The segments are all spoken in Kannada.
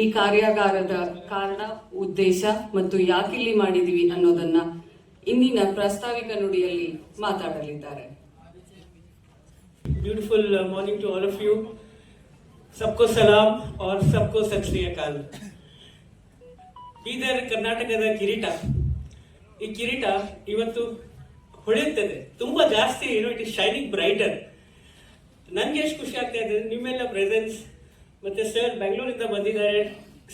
ಈ ಕಾರ್ಯಾಗಾರದ ಕಾರಣ ಉದ್ದೇಶ ಮತ್ತು ಯಾಕಿಲ್ಲಿ ಮಾಡಿದೀವಿ ಅನ್ನೋದನ್ನ ಇಂದಿನ ಪ್ರಾಸ್ತಾವಿಕ ನುಡಿಯಲ್ಲಿ ಮಾತಾಡಲಿದ್ದಾರೆ. Beautiful morning to all of you ಸಬ್ಕೋ ಸಲಾಮ್ ಆರ್ ಸಬ್ಕೋ ಸತ್ ಕಾಲ್. ಬೀದರ್ ಕರ್ನಾಟಕದ ಕಿರೀಟ. ಈ ಕಿರೀಟ ಇವತ್ತು ಹೊಳೆಯುತ್ತದೆ. ತುಂಬಾ ಜಾಸ್ತಿ ಇಟ್ ಇಸ್ ಶೈನಿಂಗ್ ಬ್ರೈಟರ್ ನನ್ಗೆ ಎಷ್ಟು ಖುಷಿ ಆಗ್ತಾ ಇದೆ, ನಿಮ್ಮೆಲ್ಲ ಪ್ರೆಸೆನ್ಸ್ ಮತ್ತೆ ಸರ್ ಬೆಂಗಳೂರಿಂದ ಬಂದಿದ್ದಾರೆ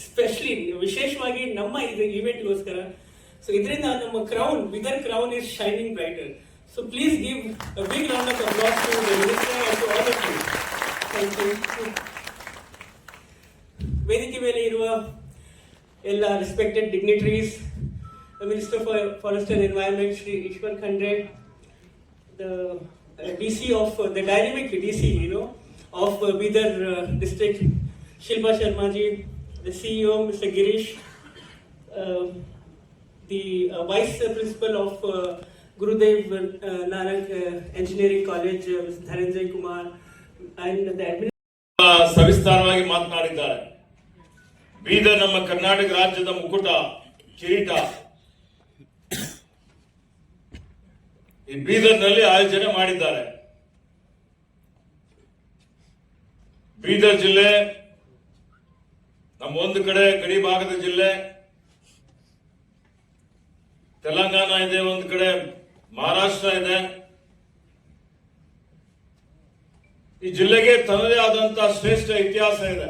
ಸ್ಪೆಷಲಿ ವಿಶೇಷವಾಗಿ ನಮ್ಮ ಇದು ಇವೆಂಟ್ಗೋಸ್ಕರ ಸೊ ಇದರಿಂದ ನಮ್ಮ crown whether crown is shining brighter so please give big round of applause to the to all thank you ವೇದಿಕೆ ಮೇಲೆ ಇರುವ ಎಲ್ಲ respected dignitaries minister for forest and environment Shri Eshwar Khandre the D C of the dynamic D C you know of Bidar district, Shilpa Sharma ji, the CEO, Mr. Girish, uh, the uh, vice principal of uh, Gurudev uh, Nanak uh, Engineering College, uh, Mr. Dhananjay Kumar, and the administrator. ಸವಿಸ್ತಾರವಾಗಿ ಮಾತನಾಡಿದ್ದಾರೆ ಬೀದರ್ ನಮ್ಮ ಕರ್ನಾಟಕ ರಾಜ್ಯದ ಮುಕುಟ ಕಿರೀಟ ಈ ಬೀದರ್ನಲ್ಲಿ ಆಯೋಜನೆ ಮಾಡಿದ್ದಾರೆ ಬೀದರ್ ಜಿಲ್ಲೆ ನಮ್ಮ ಒಂದು ಕಡೆ ಗಡಿ ಭಾಗದ ಜಿಲ್ಲೆ, ತೆಲಂಗಾಣ ಇದೆ, ಒಂದು ಕಡೆ ಮಹಾರಾಷ್ಟ್ರ ಇದೆ. ಈ ಜಿಲ್ಲೆಗೆ ತನ್ನದೇ ಆದಂತಹ ಶ್ರೇಷ್ಠ ಇತಿಹಾಸ ಇದೆ.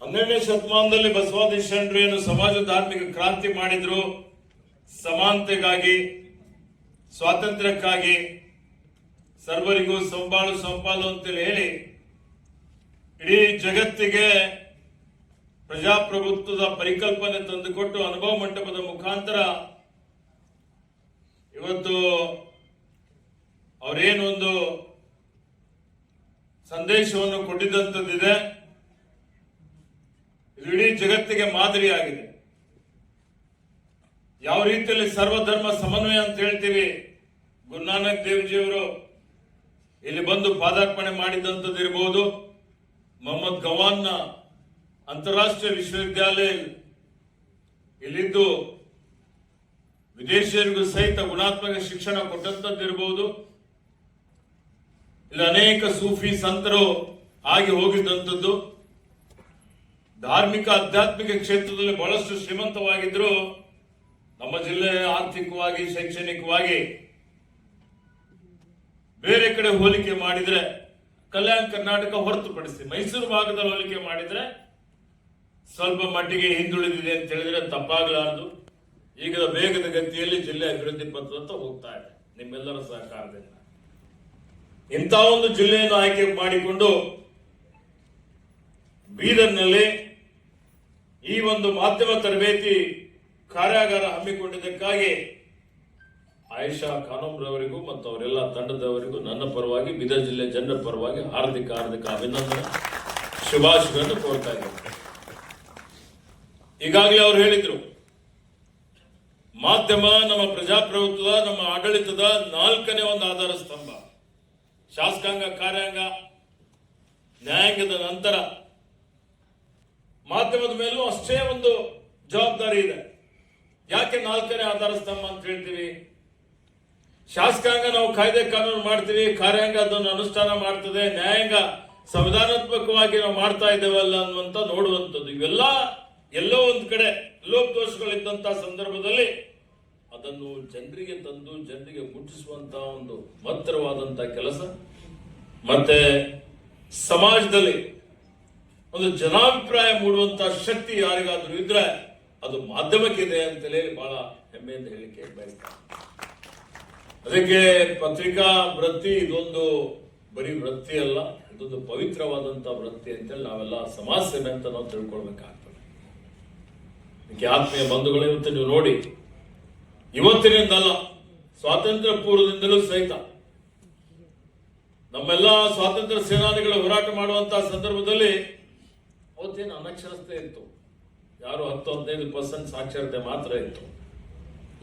ಹನ್ನೆರಡನೇ ಶತಮಾನದಲ್ಲಿ ಬಸವಾದಿ ಶರಣರು ಏನು ಸಮಾಜ ಧಾರ್ಮಿಕ ಕ್ರಾಂತಿ ಮಾಡಿದ್ರು. ಸಮಾನತೆಗಾಗಿ, ಸ್ವಾತಂತ್ರ್ಯಕ್ಕಾಗಿ ಸರ್ವರಿಗೂ ಸಂಬಾಳು ಸಂಪಾಲು ಅಂತೇಳಿ ಹೇಳಿ ಇಡೀ ಜಗತ್ತಿಗೆ ಪ್ರಜಾಪ್ರಭುತ್ವದ ಪರಿಕಲ್ಪನೆ ತಂದುಕೊಟ್ಟು ಅನುಭವ ಮಂಟಪದ ಮುಖಾಂತರ ಇವತ್ತು ಅವರೇನೊಂದು ಸಂದೇಶವನ್ನು ಕೊಟ್ಟಿದ್ದಂಥದ್ದಿದೆ. ಇದು ಇಡೀ ಜಗತ್ತಿಗೆ ಮಾದರಿಯಾಗಿದೆ. ಯಾವ ರೀತಿಯಲ್ಲಿ ಸರ್ವಧರ್ಮ ಸಮನ್ವಯ ಅಂತ ಹೇಳ್ತೀವಿ, ಗುರುನಾನಕ್ ದೇವ್ಜಿಯವರು ಇಲ್ಲಿ ಬಂದು ಪಾದಾರ್ಪಣೆ ಮಾಡಿದಂಥದ್ದು ಇರಬಹುದು ಮೊಹಮ್ಮದ್ ಗವಾನ್ನ ಅಂತಾರಾಷ್ಟ್ರೀಯ ವಿಶ್ವವಿದ್ಯಾಲಯ ಇಲ್ಲಿದ್ದು ವಿದೇಶಿಯರಿಗೂ ಸಹಿತ ಗುಣಾತ್ಮಕ ಶಿಕ್ಷಣ ಕೊಟ್ಟಂತದ್ದಿರಬಹುದು ಇಲ್ಲಿ ಅನೇಕ ಸೂಫಿ ಸಂತರು ಆಗಿ ಹೋಗಿದ್ದಂಥದ್ದು ಧಾರ್ಮಿಕ, ಆಧ್ಯಾತ್ಮಿಕ ಕ್ಷೇತ್ರದಲ್ಲಿ ಬಹಳಷ್ಟು ಶ್ರೀಮಂತವಾಗಿದ್ರು. ನಮ್ಮ ಜಿಲ್ಲೆ ಆರ್ಥಿಕವಾಗಿ, ಶೈಕ್ಷಣಿಕವಾಗಿ ಬೇರೆ ಕಡೆ ಹೋಲಿಕೆ ಮಾಡಿದ್ರೆ ಕಲ್ಯಾಣ ಕರ್ನಾಟಕ ಹೊರತುಪಡಿಸಿ ಮೈಸೂರು ಭಾಗದಲ್ಲಿ ಹೋಲಿಕೆ ಮಾಡಿದ್ರೆ ಸ್ವಲ್ಪ ಮಟ್ಟಿಗೆ ಹಿಂದುಳಿದಿದೆ ಅಂತ ಹೇಳಿದ್ರೆ ತಪ್ಪಾಗಲಾರದು. ಈಗ ವೇಗದ ಗತಿಯಲ್ಲಿ ಜಿಲ್ಲೆ ಅಭಿವೃದ್ಧಿ ಪತ್ರದತ್ತ ಹೋಗ್ತಾ ಇದೆ. ನಿಮ್ಮೆಲ್ಲರ ಸಹಕಾರದಿಂದ. ಇಂಥ ಒಂದು ಜಿಲ್ಲೆಯನ್ನು ಆಯ್ಕೆ ಮಾಡಿಕೊಂಡು ಬೀದರ್ನಲ್ಲಿ ಈ ಒಂದು ಮಾಧ್ಯಮ ತರಬೇತಿ ಕಾರ್ಯಾಗಾರ ಹಮ್ಮಿಕೊಂಡಿದ್ದಕ್ಕಾಗಿ ಆಯಿಷಾ ಖಾನಂರವರಿಗೂ ಮತ್ತು ಅವರೆಲ್ಲ ತಂಡದವರಿಗೂ ನನ್ನ ಪರವಾಗಿ, ಬೀದರ್ ಜಿಲ್ಲೆ ಜನರ ಪರವಾಗಿ ಹಾರ್ದಿಕ ಹಾರ್ದಿಕ ಅಭಿನಂದನೆ. ಶುಭಾಶಯಗಳನ್ನು ಕೋರ್ತಾ ಇದ್ದೇನೆ. ಈಗಾಗಲೇ ಅವರು ಹೇಳಿದ್ರು, ಮಾಧ್ಯಮ ನಮ್ಮ ಪ್ರಜಾಪ್ರಭುತ್ವದ, ನಮ್ಮ ಆಡಳಿತದ ನಾಲ್ಕನೇ ಒಂದು ಆಧಾರ ಸ್ತಂಭ. ಶಾಸಕಾಂಗ, ಕಾರ್ಯಾಂಗ, ನ್ಯಾಯಾಂಗದ ನಂತರ ಮಾಧ್ಯಮದ ಮೇಲೂ ಅಷ್ಟೇ ಒಂದು ಜವಾಬ್ದಾರಿ ಇದೆ. ಯಾಕೆ ನಾಲ್ಕನೇ ಆಧಾರ ಸ್ತಂಭ ಅಂತ ಹೇಳ್ತೀವಿ ಶಾಸಕಾಂಗ ನಾವು ಕಾಯ್ದೆ ಕಾನೂನು ಮಾಡ್ತೀವಿ, ಕಾರ್ಯಾಂಗ ಅದನ್ನು ಅನುಷ್ಠಾನ ಮಾಡ್ತದೆ, ನ್ಯಾಯಾಂಗ ಸಂವಿಧಾನಾತ್ಮಕವಾಗಿ ನಾವು ಮಾಡ್ತಾ ಇದ್ದೇವಲ್ಲ ಅನ್ನುವಂತ ನೋಡುವಂಥದ್ದು. ಇವೆಲ್ಲ ಎಲ್ಲೋ ಒಂದು ಕಡೆ ಲೋಪದೋಷಗಳಿದ್ದಂತ ಸಂದರ್ಭದಲ್ಲಿ ಅದನ್ನು ಜನರಿಗೆ ತಂದು, ಜನರಿಗೆ ಮುಟ್ಟಿಸುವಂತಹ ಒಂದು ಮಹತ್ತರವಾದಂಥ ಕೆಲಸ. ಮತ್ತೆ ಸಮಾಜದಲ್ಲಿ ಒಂದು ಜನಾಭಿಪ್ರಾಯ ಮೂಡುವಂತಹ ಶಕ್ತಿ ಯಾರಿಗಾದರೂ ಇದ್ರೆ ಅದು ಮಾಧ್ಯಮಕ್ಕಿದೆ ಅಂತಲೇ ಬಹಳ ಹೆಮ್ಮೆಯಿಂದ ಹೇಳಿಕೆ ಬಯಸ್ತಾರೆ ಅದಕ್ಕೆ ಪತ್ರಿಕಾ ವೃತ್ತಿ ಇದೊಂದು ಬರೀ ವೃತ್ತಿ ಅಲ್ಲ, ಇದೊಂದು ಪವಿತ್ರವಾದಂಥ ವೃತ್ತಿ ಅಂತೇಳಿ ನಾವೆಲ್ಲ ಸಮಾಜ ಸೇವೆ ಅಂತ ನಾವು ತಿಳ್ಕೊಳ್ಬೇಕಾಗ್ತದೆ. ಅದಕ್ಕೆ ಆತ್ಮೀಯ ಬಂಧುಗಳು, ಇವತ್ತು ನೀವು ನೋಡಿ, ಇವತ್ತಿನಿಂದಲ್ಲ, ಸ್ವಾತಂತ್ರ್ಯ ಪೂರ್ವದಿಂದಲೂ ಸಹಿತ ನಮ್ಮೆಲ್ಲ ಸ್ವಾತಂತ್ರ್ಯ ಸೇನಾನಿಗಳು ಹೋರಾಟ ಮಾಡುವಂತಹ ಸಂದರ್ಭದಲ್ಲಿ ಅವತ್ತೇನು ಅನಕ್ಷರತೆ ಇತ್ತು. ಯಾರು ಹತ್ತು ಹದಿನೈದು ಪರ್ಸೆಂಟ್ ಸಾಕ್ಷರತೆ ಮಾತ್ರ ಇತ್ತು.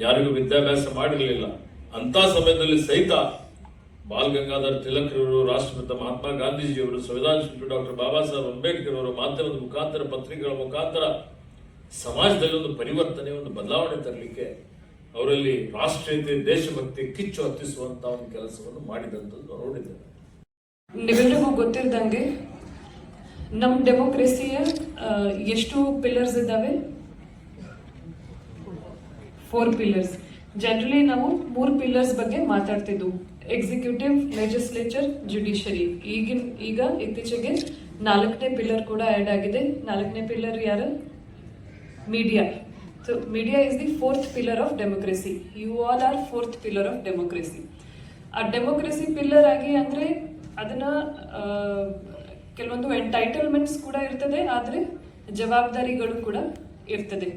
ಯಾರಿಗೂ ವಿದ್ಯಾಭ್ಯಾಸ ಮಾಡಿರಲಿಲ್ಲ. ಅಂತ ಸಮಯದಲ್ಲಿ ಸಹಿತ ಬಾಲ್ ಗಂಗಾಧರ್ ತಿಲಕ್ರವರು ರಾಷ್ಟ್ರಪಿತ ಮಹಾತ್ಮ ಗಾಂಧೀಜಿಯವರು, ಸಂವಿಧಾನ ಶಿಲ್ಪಿ ಡಾಕ್ಟರ್ ಬಾಬಾ ಸಾಹೇಬ್ ಅಂಬೇಡ್ಕರ್ ಅವರು ಮಾಧ್ಯಮದ ಮುಖಾಂತರ, ಪತ್ರಿಕೆಗಳ ಮುಖಾಂತರ ಸಮಾಜದಲ್ಲಿ ಒಂದು ಪರಿವರ್ತನೆ, ಒಂದು ಬದಲಾವಣೆ ತರಲಿಕ್ಕೆ ಅವರಲ್ಲಿ ರಾಷ್ಟ್ರೀಯತೆ, ದೇಶಭಕ್ತಿ ಕಿಚ್ಚು ಹತ್ತಿಸುವಂತಹ ಒಂದು ಕೆಲಸವನ್ನು ಮಾಡಿದಂಥದ್ದು ನೋಡಿದ್ದೇನೆ ನೀವೆಲ್ಲರಿಗೂ ಗೊತ್ತಿರದಂಗೆ ನಮ್ಮ ಡೆಮೋಕ್ರೆಸಿಯ ಎಷ್ಟು ಪಿಲ್ಲರ್ಸ್ ಇದ್ದಾವೆ? ಫೋರ್ ಪಿಲ್ಲರ್ಸ್ ಜನರಲಿ ನಾವು ಮೂರು ಪಿಲ್ಲರ್ಸ್ ಬಗ್ಗೆ ಮಾತಾಡ್ತಿದ್ವು. ಎಕ್ಸಿಕ್ಯೂಟಿವ್ ಲೆಜಿಸ್ಲೇಚರ್ ಜುಡಿಷರಿ ಈಗಿನ, ಈಗ ಇತ್ತೀಚೆಗೆ ನಾಲ್ಕನೇ ಪಿಲ್ಲರ್ ಕೂಡ ಆ್ಯಡ್ ಆಗಿದೆ. ನಾಲ್ಕನೇ ಪಿಲ್ಲರ್ ಯಾರು? Media so media is the fourth pillar of democracy you all are fourth pillar of democracy ಆ ಡೆಮೋಕ್ರೆಸಿ ಪಿಲ್ಲರ್ ಆಗಿ ಅಂದ್ರೆ ಅದನ್ನು ಕೆಲವೊಂದು ಎಂಟೈಟಲ್ಮೆಂಟ್ಸ್ ಕೂಡ ಇರ್ತದೆ, ಆದರೆ ಜವಾಬ್ದಾರಿಗಳು ಕೂಡ ಇರ್ತದೆ.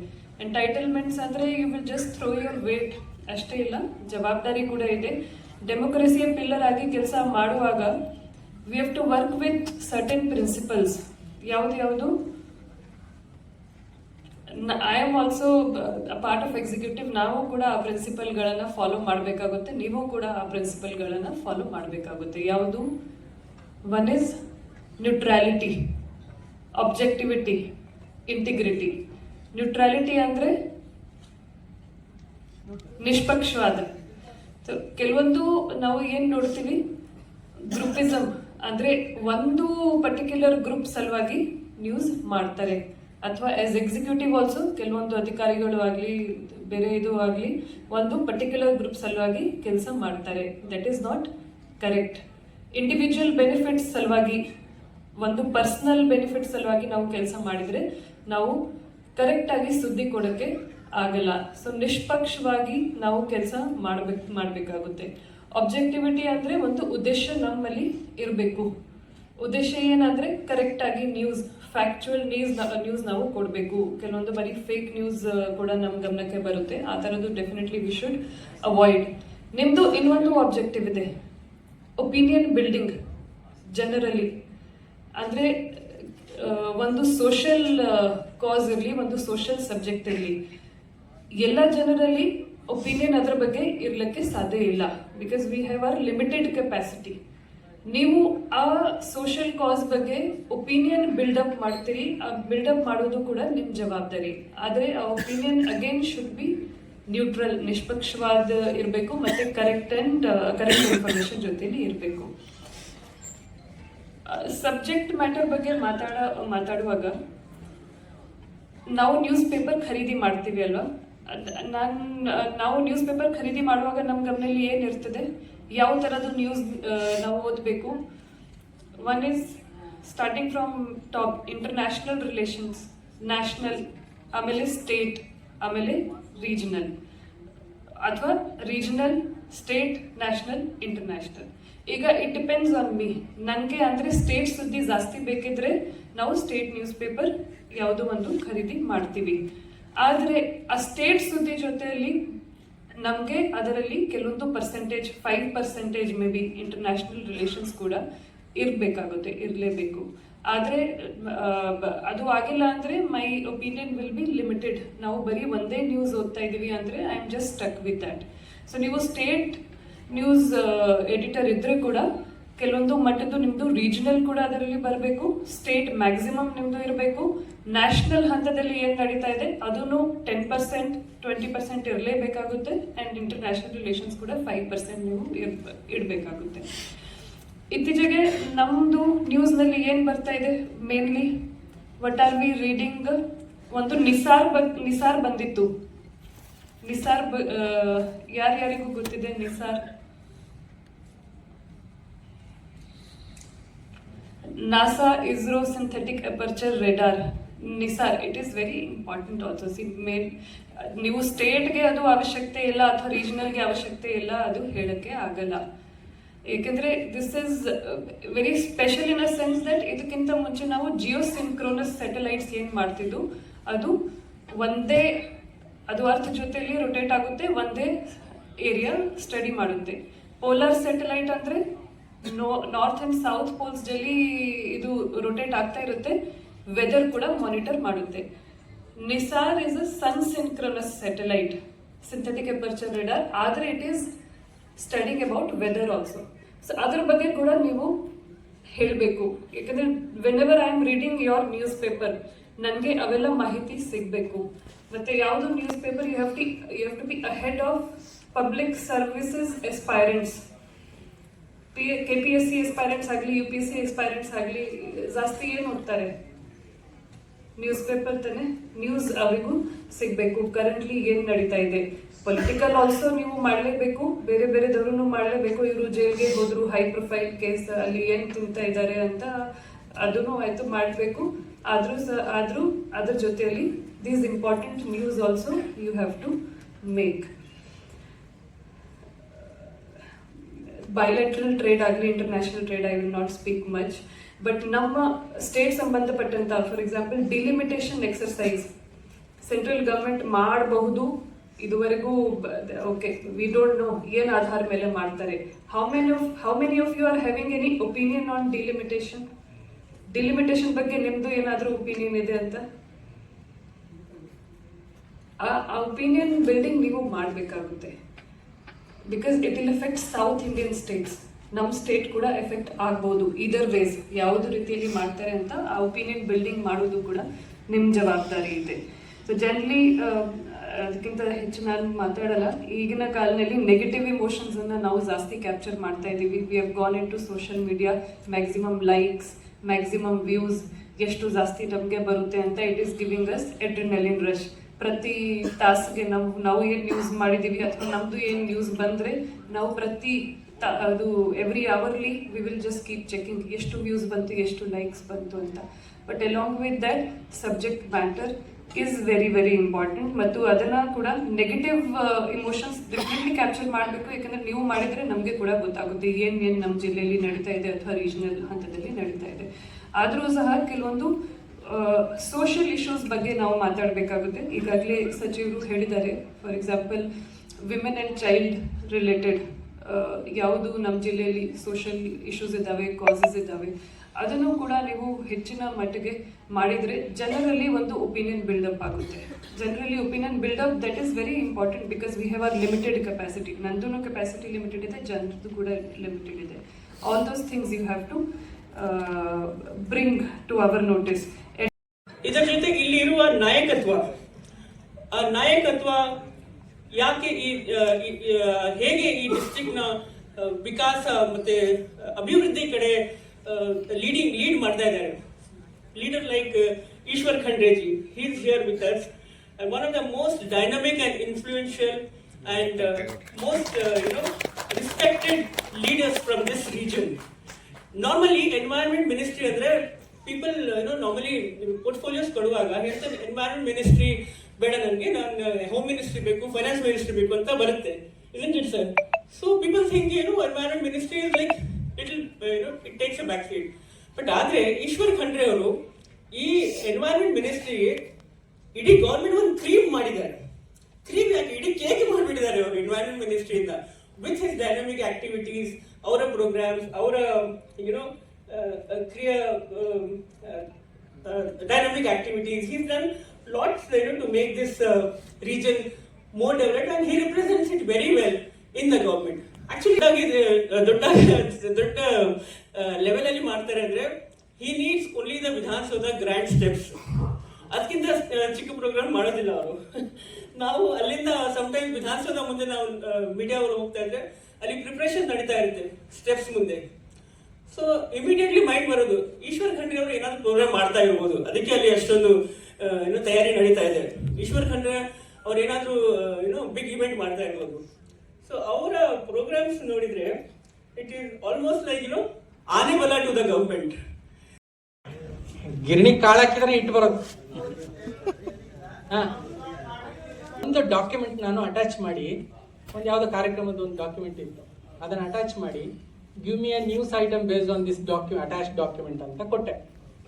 ಎಂಟೈಟಲ್ಮೆಂಟ್ಸ್ ಅಂದರೆ you will just throw your weight ಅಷ್ಟೇ ಇಲ್ಲ, ಜವಾಬ್ದಾರಿ ಕೂಡ ಇದೆ. ಡೆಮೋಕ್ರೆಸಿಯ ಪಿಲ್ಲರ್ ಆಗಿ ಕೆಲಸ ಮಾಡುವಾಗ we have to work with certain principles ಯಾವ್ದು ಯಾವುದು? I am also part of executive ನಾವು ಕೂಡ ಆ ಪ್ರಿನ್ಸಿಪಲ್ಗಳನ್ನು ಫಾಲೋ ಮಾಡಬೇಕಾಗುತ್ತೆ. ನೀವು ಕೂಡ ಆ ಪ್ರಿನ್ಸಿಪಲ್ಗಳನ್ನು ಫಾಲೋ ಮಾಡಬೇಕಾಗುತ್ತೆ. ಯಾವುದು? One is neutrality objectivity integrity neutrality ಅಂದ್ರೆ ನಿಷ್ಪಕ್ಷವಾದ. ಕೆಲವೊಂದು ನಾವು ಏನು ನೋಡ್ತೀವಿ? ಗ್ರೂಪಿಸಮ್ ಅಂದ್ರೆ ಒಂದು ಪರ್ಟಿಕ್ಯುಲರ್ ಗ್ರೂಪ್ ಸಲುವಾಗಿ ನ್ಯೂಸ್ ಮಾಡ್ತಾರೆ. ಅಥವಾ ಆಸ್ ಎಕ್ಸಿಕ್ಯೂಟಿವ್ ಆಲ್ಸೋ ಕೆಲವೊಂದು ಅಧಿಕಾರಿಗಳು ಆಗಲಿ, ಬೇರೆ ಇದು ಆಗಲಿ, ಒಂದು ಪರ್ಟಿಕ್ಯುಲರ್ ಗ್ರೂಪ್ ಸಲುವಾಗಿ ಕೆಲಸ ಮಾಡ್ತಾರೆ. That is not correct individual benefits ಸಲುವಾಗಿ, ಒಂದು ಪರ್ಸನಲ್ ಬೆನಿಫಿಟ್ ಸಲುವಾಗಿ ನಾವು ಕೆಲಸ ಮಾಡಿದ್ರೆ, ನಾವು ಕರೆಕ್ಟ್ ಆಗಿ ಸುದ್ದಿ ಕೊಡೋಕ್ಕೆ ಆಗಲ್ಲ. ಸೊ ನಿಷ್ಪಕ್ಷವಾಗಿ ನಾವು ಕೆಲಸ ಮಾಡ್ಬೇಕು, ಮಾಡಬೇಕಾಗುತ್ತೆ. ಆಬ್ಜೆಕ್ಟಿವಿಟಿ ಅಂದ್ರೆ ಒಂದು ಉದ್ದೇಶ ನಮ್ಮಲ್ಲಿ ಇರಬೇಕು. ಉದ್ದೇಶ ಏನಂದ್ರೆ ಕರೆಕ್ಟಾಗಿ ನ್ಯೂಸ್ ಫ್ಯಾಕ್ಚುಯಲ್ ನ್ಯೂಸ್ ನ್ಯೂಸ್ ನಾವು ಕೊಡಬೇಕು. ಕೆಲವೊಂದು ಬರೀ ಫೇಕ್ ನ್ಯೂಸ್ ಕೂಡ ನಮ್ಮ ಗಮನಕ್ಕೆ ಬರುತ್ತೆ. ಆ ಥರದ್ದು ಡೆಫಿನೆಟ್ಲಿ ವಿ ಶುಡ್ ಅವಾಯ್ಡ್ ನಿಮ್ದು ಇನ್ನೊಂದು ಆಬ್ಜೆಕ್ಟಿವ್ ಇದೆ. ಒಪಿನಿಯನ್ ಬಿಲ್ಡಿಂಗ್ ಜನರಲಿ ಅಂದ್ರೆ ಒಂದು ಸೋಷಿಯಲ್ ಕಾಸ್ ಇರಲಿ, ಒಂದು ಸೋಷಿಯಲ್ ಸಬ್ಜೆಕ್ಟ್ ಇರಲಿ. ಎಲ್ಲ ಜನರಲ್ಲಿ ಒಪಿನಿಯನ್ ಅದರ ಬಗ್ಗೆ ಇರಲಿಕ್ಕೆ ಸಾಧ್ಯ ಇಲ್ಲ. Because we have our limited capacity ನೀವು ಆ ಸೋಷಿಯಲ್ ಕಾಸ್ ಬಗ್ಗೆ ಒಪಿನಿಯನ್ ಬಿಲ್ಡಪ್ ಮಾಡ್ತೀರಿ, ಆ ಬಿಲ್ಡಪ್ ಮಾಡೋದು ಕೂಡ ನಿಮ್ಮ ಜವಾಬ್ದಾರಿ. ಆದರೆ ಆ opinion again should be neutral ನಿಷ್ಪಕ್ಷವಾದ ಇರಬೇಕು, ಮತ್ತೆ ಕರೆಕ್ಟ್ ಅಂಡ್ ಕರೆಕ್ಟ್ ಇನ್ಫಾರ್ಮೇಶನ್ ಜೊತೆಲಿ ಇರಬೇಕು. ಸಬ್ಜೆಕ್ಟ್ ಮ್ಯಾಟರ್ ಬಗ್ಗೆ ಮಾತಾಡ, ಮಾತಾಡುವಾಗ ನಾವು ನ್ಯೂಸ್ ಪೇಪರ್ ಖರೀದಿ ಮಾಡ್ತೀವಿ ಅಲ್ವಾ? ನಾನು, ನಾವು ನ್ಯೂಸ್ ಪೇಪರ್ ಖರೀದಿ ಮಾಡುವಾಗ ನಮ್ಮ ಗಮನದಲ್ಲಿ ಏನಿರ್ತದೆ ಯಾವ ಥರದ್ದು ನ್ಯೂಸ್ ನಾವು ಓದಬೇಕು? One is starting from top international relations national ಆಮೇಲೆ ಸ್ಟೇಟ್ ಆಮೇಲೆ ರೀಜನಲ್ ಅಥವಾ ರೀಜನಲ್ ಸ್ಟೇಟ್ ನ್ಯಾಷನಲ್ ಇಂಟರ್ನ್ಯಾಷನಲ್ ಈಗ ಇಟ್ ಡಿಪೆಂಡ್ಸ್ ಆನ್ ಮೀ ನನಗೆ ಅಂದರೆ ಸ್ಟೇಟ್ ಸುದ್ದಿ ಜಾಸ್ತಿ ಬೇಕಿದ್ರೆ ನಾವು ಸ್ಟೇಟ್ ನ್ಯೂಸ್ ಪೇಪರ್ ಯಾವುದೋ ಒಂದು ಖರೀದಿ ಮಾಡ್ತೀವಿ. ಆದರೆ ಆ ಸ್ಟೇಟ್ ಸುದ್ದಿ ಜೊತೆಯಲ್ಲಿ ನಮಗೆ ಅದರಲ್ಲಿ ಕೆಲವೊಂದು percentage five percentage may be international relations ಕೂಡ ಇರಬೇಕಾಗುತ್ತೆ, ಇರಲೇಬೇಕು. ಆದರೆ ಅದು ಆಗಿಲ್ಲ ಅಂದರೆ my opinion will be limited ನಾವು ಬರೀ ಒಂದೇ ನ್ಯೂಸ್ ಓದ್ತಾ ಇದ್ದೀವಿ ಅಂದರೆ I am just stuck with that so ನೀವು ಸ್ಟೇಟ್ ನ್ಯೂಸ್ ಎಡಿಟರ್ ಇದ್ದರೆ ಕೂಡ ಕೆಲವೊಂದು ಮಟ್ಟದ್ದು ನಿಮ್ಮದು ರೀಜನಲ್ ಕೂಡ ಅದರಲ್ಲಿ ಬರಬೇಕು ಸ್ಟೇಟ್ ಮ್ಯಾಕ್ಸಿಮಮ್ ನಿಮ್ಮದು ಇರಬೇಕು. ನ್ಯಾಷನಲ್ ಹಂತದಲ್ಲಿ ಏನು ನಡೀತಾ ಇದೆ ಅದನ್ನು ಟೆನ್ ಪರ್ಸೆಂಟ್ ಟ್ವೆಂಟಿ ಪರ್ಸೆಂಟ್ ಇರಲೇಬೇಕಾಗುತ್ತೆ ಆ್ಯಂಡ್ ಇಂಟರ್ನ್ಯಾಷನಲ್ ರಿಲೇಷನ್ಸ್ ಕೂಡ ಫೈವ್ ಪರ್ಸೆಂಟ್ ನೀವು ಇಡಬೇಕಾಗುತ್ತೆ. ಇತ್ತೀಚೆಗೆ ನಮ್ಮದು ನ್ಯೂಸ್ನಲ್ಲಿ ಏನು ಬರ್ತಾ ಇದೆ ಮೇನ್ಲಿ ವಟ್ ಆರ್ ವಿ ರೀಡಿಂಗ್ ಒಂದು ನಿಸಾರ್ ನಿಸಾರ್ ಬಂದಿತ್ತು. ನಿಸಾರ್ ಯಾರ್ಯಾರಿಗೂ ಗೊತ್ತಿದೆ NISAR NASA ISRO synthetic aperture radar NISAR it is very important also see main ನೀವು ಸ್ಟೇಟ್ಗೆ ಅದು ಅವಶ್ಯಕತೆ ಇಲ್ಲ, ಅಥವಾ ರೀಜನಲ್ಗೆ ಅವಶ್ಯಕತೆ ಇಲ್ಲ, ಅದು ಹೇಳೋಕ್ಕೆ ಆಗಲ್ಲ. ಏಕೆಂದರೆ this is very special in a sense that ಇದಕ್ಕಿಂತ ಮುಂಚೆ ನಾವು ಜಿಯೋ ಸಿಂಕ್ರೋನಸ್ ಸ್ಯಾಟಲೈಟ್ಸ್ ಏನು ಮಾಡ್ತಿದ್ದು? ಅದು ಒಂದೇ ಅದು ಅರ್ಥ ಜೊತೆಯಲ್ಲಿ ರೊಟೇಟ್ ಆಗುತ್ತೆ, ಒಂದೇ ಏರಿಯಾ ಸ್ಟಡಿ ಮಾಡುತ್ತೆ. ಪೋಲಾರ್ ಸ್ಯಾಟಲೈಟ್ ಅಂದರೆ no north and south poles Delhi ಇದು ರೊಟೇಟ್ ಆಗ್ತಾ ಇರುತ್ತೆ ವೆದರ್ ಕೂಡ ಮಾನಿಟರ್ ಮಾಡುತ್ತೆ. NISAR is a sun synchronous satellite synthetic aperture radar ಆದರೆ it is studying about weather also so ಅದ್ರ ಬಗ್ಗೆ ಕೂಡ ನೀವು ಹೇಳಬೇಕು. ಯಾಕಂದ್ರೆ whenever I am reading your newspaper ನನಗೆ ಅವೆಲ್ಲ ಮಾಹಿತಿ ಸಿಗಬೇಕು. ಮತ್ತು ಯಾವುದೋ newspaper you have T you have to be ahead of public services aspirants P K P S C aspirants ಆಗಲಿ U P S C aspirants ಆಗಲಿ, ಜಾಸ್ತಿ ಏನು ಓದ್ತಾರೆ? ನ್ಯೂಸ್ ಪೇಪರ್ ತಾನೆ? ನ್ಯೂಸ್ ಅವರಿಗೂ ಸಿಗಬೇಕು. ಕರೆಂಟ್ಲಿ ಏನು ನಡೀತಾ ಇದೆ? ಪೊಲಿಟಿಕಲ್ ಆಲ್ಸೋ ನೀವು ಮಾಡಲೇಬೇಕು. ಬೇರೆ ಬೇರೆದವ್ರು ಮಾಡಲೇಬೇಕು. ಇವರು ಜೈಲ್ಗೆ ಹೋದರು ಹೈ ಪ್ರೊಫೈಲ್ ಕೇಸ್ ಅಲ್ಲಿ ಏನು ತಿಂತಾ ಇದ್ದಾರೆ ಅಂತ ಅದನ್ನು ಆಯಿತು ಮಾಡಬೇಕು? ಆದರೂ ಸಹ ಆದರೂ ಅದ್ರ ಜೊತೆಯಲ್ಲಿ these important news also you have to make bilateral trade ಆಗಲಿ international trade I will not speak much but ನಮ್ಮ ಸ್ಟೇಟ್ ಸಂಬಂಧಪಟ್ಟಂತ for example delimitation exercise central government ಮಾಡಬಹುದು ಇದುವರೆಗೂ ಓಕೆ ವಿ ಡೋಂಟ್ ನೋ ಏನ್ ಆಧಾರ ಮೇಲೆ ಮಾಡ್ತಾರೆ? How many of how many of you are having any opinion on delimitation delimitation ಬಗ್ಗೆ ನಿಮ್ದು ಏನಾದರೂ ಒಪಿನಿಯನ್ ಇದೆ ಅಂತ? ಆ ಒಪಿನಿಯನ್ ಬಿಲ್ಡಿಂಗ್ ನೀವು ಮಾಡಬೇಕಾಗುತ್ತೆ. Because it will effect south Indian states ನಮ್ಮ ಸ್ಟೇಟ್ ಕೂಡ ಎಫೆಕ್ಟ್ ಆಗ್ಬೋದು ಇದರ್ ವೇಸ್ ಯಾವುದು ರೀತಿಯಲ್ಲಿ ಮಾಡ್ತಾರೆ ಅಂತ ಆ ಒಪಿನಿಯನ್ ಬಿಲ್ಡಿಂಗ್ ಮಾಡೋದು ಕೂಡ ನಿಮ್ಮ ಜವಾಬ್ದಾರಿ ಇದೆ. ಸೊ ಜನರಲಿ ಅದಕ್ಕಿಂತ ಹೆಚ್ಚು ನಾನು ಮಾತಾಡಲ್ಲ. ಈಗಿನ ಕಾಲದಲ್ಲಿ ನೆಗೆಟಿವ್ ಇಮೋಷನ್ಸ್ ಅನ್ನ ನಾವು ಜಾಸ್ತಿ ಕ್ಯಾಪ್ಚರ್ ಮಾಡ್ತಾ ಇದ್ದೀವಿ. We have gone into social media maximum likes maximum views ಎಷ್ಟು ಜಾಸ್ತಿ ನಮಗೆ ಬರುತ್ತೆ ಅಂತ it is giving us adrenaline rush ಪ್ರತಿ ತಾಸಿಗೆ ನಾವು ನಾವು ಏನು ನ್ಯೂಸ್ ಮಾಡಿದ್ದೀವಿ ಅಥವಾ ನಮ್ಮದು ಏನು ನ್ಯೂಸ್ ಬಂದರೆ ನಾವು ಪ್ರತಿ ತ- ಅದು every hourly we will just keep checking ಎಷ್ಟು ವ್ಯೂಸ್ ಬಂತು, ಎಷ್ಟು ಲೈಕ್ಸ್ ಬಂತು ಅಂತ. But along with that subject matter is very very important ಮತ್ತು ಅದನ್ನ ಕೂಡ ನೆಗೆಟಿವ್ ಇಮೋಷನ್ಸ್ ಡೆಫಿನೆಟ್ಲಿ ಕ್ಯಾಪ್ಚರ್ ಮಾಡಬೇಕು. ಯಾಕಂದ್ರೆ ನೀವು ಮಾಡಿದ್ರೆ ನಮಗೆ ಕೂಡ ಗೊತ್ತಾಗುತ್ತೆ ಏನ್ ಏನ್ ನಮ್ಮ ಜಿಲ್ಲೆಯಲ್ಲಿ ನಡೀತಾ ಇದೆ ಅಥವಾ ರೀಜನಲ್ ಹಂತದಲ್ಲಿ ನಡೀತಾ ಇದೆ. ಆದರೂ ಸಹ ಕೆಲವೊಂದು ಸೋಷಿಯಲ್ ಇಶ್ಯೂಸ್ ಬಗ್ಗೆ ನಾವು ಮಾತಾಡಬೇಕಾಗುತ್ತೆ. ಈಗಾಗಲೇ ಸಚಿವರು ಹೇಳಿದ್ದಾರೆ. For example women and child related ಯಾವುದು ನಮ್ಮ ಜಿಲ್ಲೆಯಲ್ಲಿ ಸೋಷಿಯಲ್ ಇಶ್ಯೂಸ್ ಇದ್ದಾವೆ ಕಾಸಸ್ ಇದ್ದಾವೆ. ಅದನ್ನು ಕೂಡ ನೀವು ಹೆಚ್ಚಿನ ಮಟ್ಟಿಗೆ ಮಾಡಿದರೆ ಜನರಲ್ಲಿ ಒಂದು ಒಪಿನಿಯನ್ ಬಿಲ್ಡಪ್ ಆಗುತ್ತೆ. ಜನರಲ್ಲಿ opinion build up that is very important because we have our limited capacity ನಂದು ಕೆಪಾಸಿಟಿ ಲಿಮಿಟೆಡ್ ಇದೆ, ಜನರದ್ದು ಕೂಡ ಲಿಮಿಟೆಡ್ ಇದೆ. All those things you have to bring to our notice ಇದರ ಜೊತೆಗೆ ಇಲ್ಲಿ ಇರುವ ನಾಯಕತ್ವ. ಆ ನಾಯಕತ್ವ ಯಾಕೆ ಈ ಹೇಗೆ ಈ ಡಿಸ್ಟ್ರಿಕ್ಟ್ನ ವಿಕಾಸ ಮತ್ತೆ ಅಭಿವೃದ್ಧಿ ಕಡೆ ಲೀಡಿಂಗ್ ಲೀಡ್ ಮಾಡ್ತಾ ಇದ್ದಾರೆ leader like Eshwar Khandre ji he is here with us one of the most dynamic and influential and most you know respected leaders from this region normally environment ministry ಅಂದ್ರೆ ಪೀಪಲ್ ಏನೋ ನಾರ್ಮಲಿ ಪೋರ್ಟ್ಫೋಲಿಯೋಸ್ ಕೊಡುವಾಗ ಹೇಳ್ತಾರೆ ಎನ್ವೈರನ್ಮೆಂಟ್ ಮಿನಿಸ್ಟ್ರಿ ಬೇಡ ನನಗೆ ನಾನು ಹೋಮ್ ಮಿನಿಸ್ಟ್ರಿ ಬೇಕು ಫೈನಾನ್ಸ್ ಮಿನಿಸ್ಟ್ರಿ ಬೇಕು ಅಂತ ಬರುತ್ತೆ. ಇದನ್ it sir so people think ಏನು environment ministry is like it ಏನೋ ಇಟ್ ಟೇಕ್ಸ್ ಬ್ಯಾಕ್ ಬಟ್ ಆದ್ರೆ ಈಶ್ವರ್ ಖಂಡ್ರೆ ಅವರು ಈ ಎನ್ವೈರನ್ಮೆಂಟ್ ಮಿನಿಸ್ಟ್ರಿಗೆ ಇಡೀ ಗೌರ್ಮೆಂಟ್ ಒಂದು ಕ್ರೀಮ್ ಮಾಡಿದ್ದಾರೆ. ಕ್ರೀಮ್ ಯಾಕೆ? ಇಡೀ ಕೇಕ್ ಮಾಡಿಬಿಟ್ಟಿದ್ದಾರೆ ಅವರು ಎನ್ವೈರನ್ಮೆಂಟ್ ಮಿನಿಸ್ಟ್ರಿಯಿಂದ ವಿತ್ ಹಿಸ್ ಡೈನಾಮಿಕ್ ಆಕ್ಟಿವಿಟೀಸ್ ಅವರ ಪ್ರೋಗ್ರಾಮ್ಸ್ ಅವರ ಯುನೋ ಕ್ರಿಯಾ dynamic activities he's done lots to make this region more developed and he represents it very well in the government actually ದೊಡ್ಡ ದೊಡ್ಡ ಲೆವೆಲ್ ಅಲ್ಲಿ ಮಾಡ್ತಾರೆ ಅಂದ್ರೆ he needs only the Vidhana Soudha grand steps ಅದಕ್ಕಿಂತ ಚಿಕ್ಕ ಪ್ರೋಗ್ರಾಮ್ ಮಾಡೋದಿಲ್ಲ ಅವರು. ನಾವು ಅಲ್ಲಿಂದ ಸಮಟೈಮ್ ವಿಧಾನಸೌಧ ಮುಂದೆ ನಾವು ಮೀಡಿಯಾ ಅವರು ಹೋಗ್ತಾ ಇದ್ರೆ, ಅಲ್ಲಿ ಪ್ರಿಪ್ರೇಷನ್ ನಡೀತಾ ಇರುತ್ತೆ ಸ್ಟೆಪ್ಸ್ ಮುಂದೆ. ಸೊ ಇಮಿಡಿಯೇಟ್ಲಿ ಮೈಂಡ್ ಬರೋದು, ಈಶ್ವರ್ ಖಂಡ್ರೆ ಅವರು ಏನಾದ್ರು ಪ್ರೋಗ್ರಾಮ್ ಮಾಡ್ತಾ ಇರ್ಬೋದು. ಅದಕ್ಕೆ ಅಲ್ಲಿ ಅಷ್ಟೊಂದು ಏನು ತಯಾರಿ ನಡೀತಾ ಇದೆ. ಈಶ್ವರ್ ಖಂಡ್ರೆ ಅವ್ರು ಏನಾದರೂ ಏನೋ ಬಿಗ್ ಇವೆಂಟ್ ಮಾಡ್ತಾ ಇರ್ಬೋದು. ಸೊ ಅವರ ಪ್ರೋಗ್ರಾಮ್ಸ್ ನೋಡಿದ್ರೆ it is almost like you know ಆನೆ ಬಲ ಟು ದ ಗವರ್ಮೆಂಟ್ ಗಿರಣಿ ಕಾಳು ಹಾಕಿದ್ರೆ ಇಟ್ಟು ಬರೋದು. ಹಾಂ. ಒಂದು ಡಾಕ್ಯುಮೆಂಟ್ ನಾನು ಅಟ್ಯಾಚ್ ಮಾಡಿ, ಒಂದು ಯಾವುದೋ ಕಾರ್ಯಕ್ರಮದ ಒಂದು ಡಾಕ್ಯುಮೆಂಟ್ ಇತ್ತು. ಅದನ್ನು ಅಟ್ಯಾಚ್ ಮಾಡಿ give me news item based on this docu attach document ಅಂತ ಕೊಟ್ಟೆ.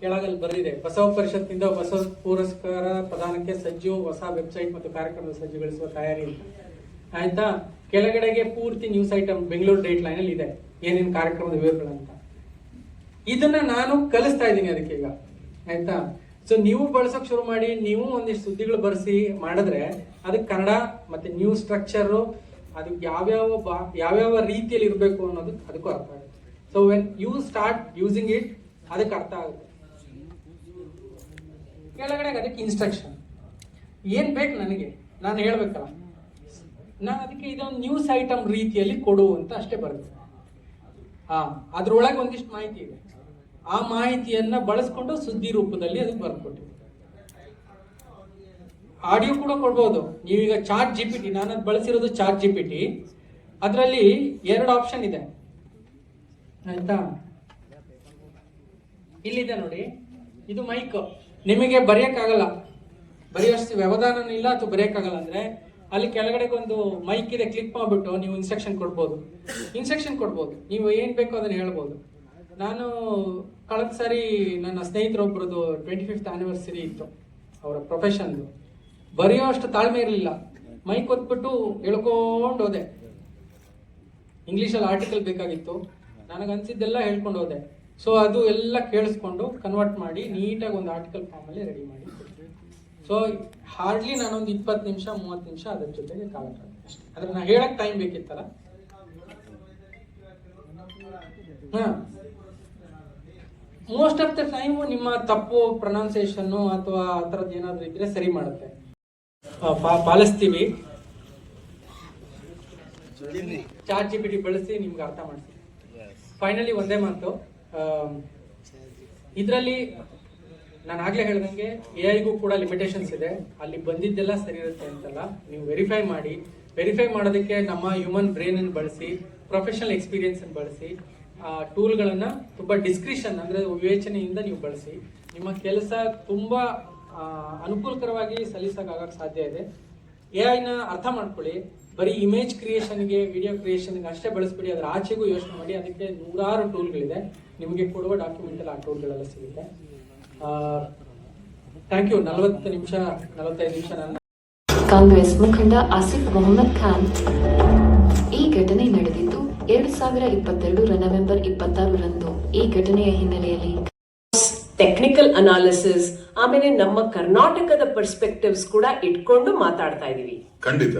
ಕೆಳಗಲ್ಲಿ ಬರೆದಿದೆ ಬಸವ ಪರಿಷತ್ನಿಂದ ಬಸವ ಪುರಸ್ಕಾರ ಪ್ರದಾನಕ್ಕೆ ಸಜ್ಜು ಹೊಸ ವೆಬ್ಸೈಟ್ ಮತ್ತು ಕಾರ್ಯಕ್ರಮದ ಸಜ್ಜುಗೊಳಿಸುವ ತಯಾರಿ ಅಂತ. ಆಯ್ತಾ? ಕೆಳಗಡೆಗೆ ಪೂರ್ತಿ news item Bengaluru date line ಅಲ್ಲಿ ಇದೆ. ಏನೇನು ಕಾರ್ಯಕ್ರಮದ ವಿವರಗಳಂತ. ಇದನ್ನ ನಾನು ಕಲಿಸ್ತಾ ಇದ್ದೀನಿ ಅದಕ್ಕೆ ಈಗ. ಆಯ್ತಾ? ಸೊ ನೀವು ಬಳಸಕ್ ಶುರು ಮಾಡಿ, ನೀವು ಒಂದಿಷ್ಟು ಸುದ್ದಿಗಳು ಬರೆಸಿ ಮಾಡಿದ್ರೆ ಅದಕ್ಕೆ ಕನ್ನಡ ಮತ್ತೆ ನ್ಯೂಸ್ ಸ್ಟ್ರಕ್ಚರ್ ಅದು ಯಾವ್ಯಾವ ಬಾ, ಯಾವ್ಯಾವ ರೀತಿಯಲ್ಲಿ ಇರಬೇಕು ಅನ್ನೋದು ಅದಕ್ಕೂ ಅರ್ಥ ಆಗುತ್ತೆ. So when you start using it ಅದಕ್ಕೆ ಅರ್ಥ ಆಗುತ್ತೆ. ಕೆಳಗಡೆ ಅದಕ್ಕೆ ಇನ್ಸ್ಟ್ರಕ್ಷನ್ ಏನ್ ಬೇಕು ನನಗೆ? ನಾನು ಹೇಳ್ಬೇಕಲ್ಲ. ನಾನು ಅದಕ್ಕೆ ಇದೊಂದು ನ್ಯೂಸ್ ಐಟಮ್ ರೀತಿಯಲ್ಲಿ ಕೊಡು ಅಂತ ಅಷ್ಟೇ ಬರುತ್ತೆ. ಹಾ, ಅದ್ರೊಳಗೆ ಒಂದಿಷ್ಟು ಮಾಹಿತಿ ಇದೆ. ಆ ಮಾಹಿತಿಯನ್ನ ಬಳಸ್ಕೊಂಡು ಸುದ್ದಿ ರೂಪದಲ್ಲಿ ಅದಕ್ಕೆ ಬರ್ಕೊಟ್ಟಿದೆ. ಆಡಿಯೋ ಕೂಡ ಕೊಡ್ಬೋದು. ನೀವೀಗ ಚಾರ್ಟ್ ಜಿ ಪಿ ಟಿ ನಾನು ಅದು ಬಳಸಿರೋದು ಚಾರ್ಟ್ ಜಿ ಪಿ ಟಿ ಅದರಲ್ಲಿ ಎರಡು ಆಪ್ಷನ್ ಇದೆ. ಆಯ್ತಾ? ಇಲ್ಲಿದೆ ನೋಡಿ. ಇದು ಮೈಕ್ ನಿಮಗೆ ಬರೆಯಕ್ಕಾಗಲ್ಲ. ಬರೆಯೋಷ್ಟು ವ್ಯವಧಾನನೂ ಇಲ್ಲ, ಅಥವಾ ಬರೆಯಕ್ಕಾಗಲ್ಲ ಅಂದ್ರೆ ಅಲ್ಲಿ ಕೆಳಗಡೆ ಒಂದು ಮೈಕ್ ಇದೆ ಕ್ಲಿಕ್ ಮಾಡಿಬಿಟ್ಟು ನೀವು ಇನ್ಸ್ಟ್ರಕ್ಷನ್ ಕೊಡ್ಬೋದು. ಇನ್ಸ್ಟ್ರಕ್ಷನ್ ಕೊಡ್ಬೋದು. ನೀವು ಏನು ಬೇಕೋ ಅದನ್ನ ಹೇಳ್ಬೋದು. ನಾನು ಕಳೆದ ಸಾರಿ ನನ್ನ ಸ್ನೇಹಿತರೊಬ್ಬರದು ಟ್ವೆಂಟಿ ಫಿಫ್ತ್ ಆನಿವರ್ಸರಿ ಇತ್ತು. ಅವರ ಪ್ರೊಫೆಷನ್ದು ಬರೆಯೋ ಅಷ್ಟು ತಾಳ್ಮೆ ಇರಲಿಲ್ಲ. ಮೈಕ್ ಒತ್ಬಿಟ್ಟು ಹೇಳ್ಕೊಂಡು ಹೋದೆ. ಇಂಗ್ಲೀಷಲ್ಲಿ ಆರ್ಟಿಕಲ್ ಬೇಕಾಗಿತ್ತು. ನನಗೆ ಅನ್ಸಿದ್ದೆಲ್ಲ ಹೇಳ್ಕೊಂಡು ಹೋದೆ. ಸೊ ಅದು ಎಲ್ಲ ಕೇಳಿಸ್ಕೊಂಡು ಕನ್ವರ್ಟ್ ಮಾಡಿ ನೀಟಾಗಿ ಒಂದು ಆರ್ಟಿಕಲ್ ಫಾರ್ಮಲ್ಲಿ ರೆಡಿ ಮಾಡಿ. ಸೊ ಹಾರ್ಡ್ಲಿ ನಾನೊಂದು ಇಪ್ಪತ್ತು ನಿಮಿಷ ಮೂವತ್ತು ನಿಮಿಷ ಅದ್ರ ಜೊತೆಗೆ ಕಾಲ ಕಳೆದೆ ಅಷ್ಟೇ. ಅದ್ರ ನಾ ಹೇಳಕ್ ಟೈಮ್ ಬೇಕಿತ್ತಲ್ಲ? ಹಾ. ಮೋಸ್ಟ್ ಆಫ್ ದ ಟೈಮ್ ನಿಮ್ಮ ತಪ್ಪು ಪ್ರೊನೌನ್ಸಿಯೇಷನ್ ಅಥವಾ ಆ ಥರದ್ದು ಏನಾದರೂ ಇದ್ರೆ ಸರಿ ಮಾಡುತ್ತೆ. ಪಾ- ಪಾಲಿಸ್ತೀವಿ ಚಾರ್ ಜಿ ಪಿ ಟಿ ಬಳಸಿ ನಿಮ್ಗೆ ಅರ್ಥ ಮಾಡ್ತೀನಿ ಫೈನಲಿ ಒಂದೇ ಮಾತು. ಇದರಲ್ಲಿ ನಾನು ಆಗ್ಲೇ ಹೇಳ್ದಂಗೆ ಎ ಐಗೂ ಕೂಡ ಲಿಮಿಟೇಷನ್ಸ್ ಇದೆ. ಅಲ್ಲಿ ಬಂದಿದ್ದೆಲ್ಲ ಸರಿ ಇರುತ್ತೆ ಅಂತಲ್ಲ. ನೀವು ವೆರಿಫೈ ಮಾಡಿ. ವೆರಿಫೈ ಮಾಡೋದಕ್ಕೆ ನಮ್ಮ ಹ್ಯೂಮನ್ ಬ್ರೈನ್ ಅನ್ನು ಬಳಸಿ ಪ್ರೊಫೆಷನಲ್ ಎಕ್ಸ್ಪೀರಿಯನ್ಸ್ ಅನ್ನು ಬಳಸಿ ಟೂಲ್ಗಳನ್ನು ತುಂಬ ಡಿಸ್ಕ್ರಿಷನ್ ಅಂದರೆ ವಿವೇಚನೆಯಿಂದ ನೀವು ಬಳಸಿ. ನಿಮ್ಮ ಕೆಲಸ ತುಂಬ ಆ, ಅನುಕೂಲಕರವಾಗಿ ಸಲ್ಲಿಸೋಕ್ಕಾಗಕ್ಕೆ ಸಾಧ್ಯ ಇದೆ. ಎ ಐನ ಅರ್ಥ ಮಾಡ್ಕೊಳ್ಳಿ. ಬರೀ ಇಮೇಜ್ ಕ್ರಿಯೇಷನ್ಗೆ ವಿಡಿಯೋ ಕ್ರಿಯೇಷನ್ಗೆ ಅಷ್ಟೇ ಬಳಸ್ಬಿಡಿ. ಅದರ ಆಚೆಗೂ ಯೋಚನೆ ಮಾಡಿ. ಅದಕ್ಕೆ ನೂರಾರು ಟೂಲ್ಗಳಿದೆ ನಿಮಗೆ ಕೊಡುವ ಡಾಕ್ಯುಮೆಂಟಲ್ಲಿ ಆ ಟೂಲ್ಗಳೆಲ್ಲ ಸಿಗುತ್ತೆ. ಥ್ಯಾಂಕ್ ಯು ನಲವತ್ತು ನಿಮಿಷ ನಲವತ್ತೈದು ನಿಮಿಷ ನನ್ನ ಕಾಂಗ್ರೆಸ್ ಮುಖಂಡ ಆಸಿಫ್ ಮೊಹಮ್ಮದ್ ಖಾನ್. ಈ ಘಟನೆ ನಡೆದಿದ್ದು ಎರಡು ಸಾವಿರ ಇಪ್ಪತ್ತೆರಡರ ನವೆಂಬರ್ ಇಪ್ಪತ್ತಾರರಂದು ಈ ಘಟನೆಯ ಹಿನ್ನೆಲೆಯಲ್ಲಿ ಟೆಕ್ನಿಕಲ್ ಅನಾಲಿಸಿಸ್ ಆಮೇಲೆ ನಮ್ಮ ಕರ್ನಾಟಕದ ಪರ್ಸ್ಪೆಕ್ಟಿವ್ಸ್ ಕೂಡ ಇಟ್ಕೊಂಡು ಮಾತಾಡ್ತಾ ಇದೀವಿ. ಖಂಡಿತ.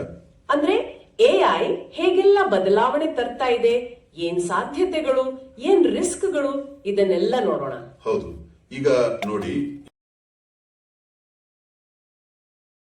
ಅಂದ್ರೆ ಎ ಐ ಹೇಗೆಲ್ಲ ಬದಲಾವಣೆ ತರ್ತಾ ಇದೆ? ಏನ್ ಸಾಧ್ಯತೆಗಳು? ಏನ್ ರಿಸ್ಕ್ಗಳು ಇದನ್ನೆಲ್ಲ ನೋಡೋಣ. ಹೌದು. ಈಗ ನೋಡಿ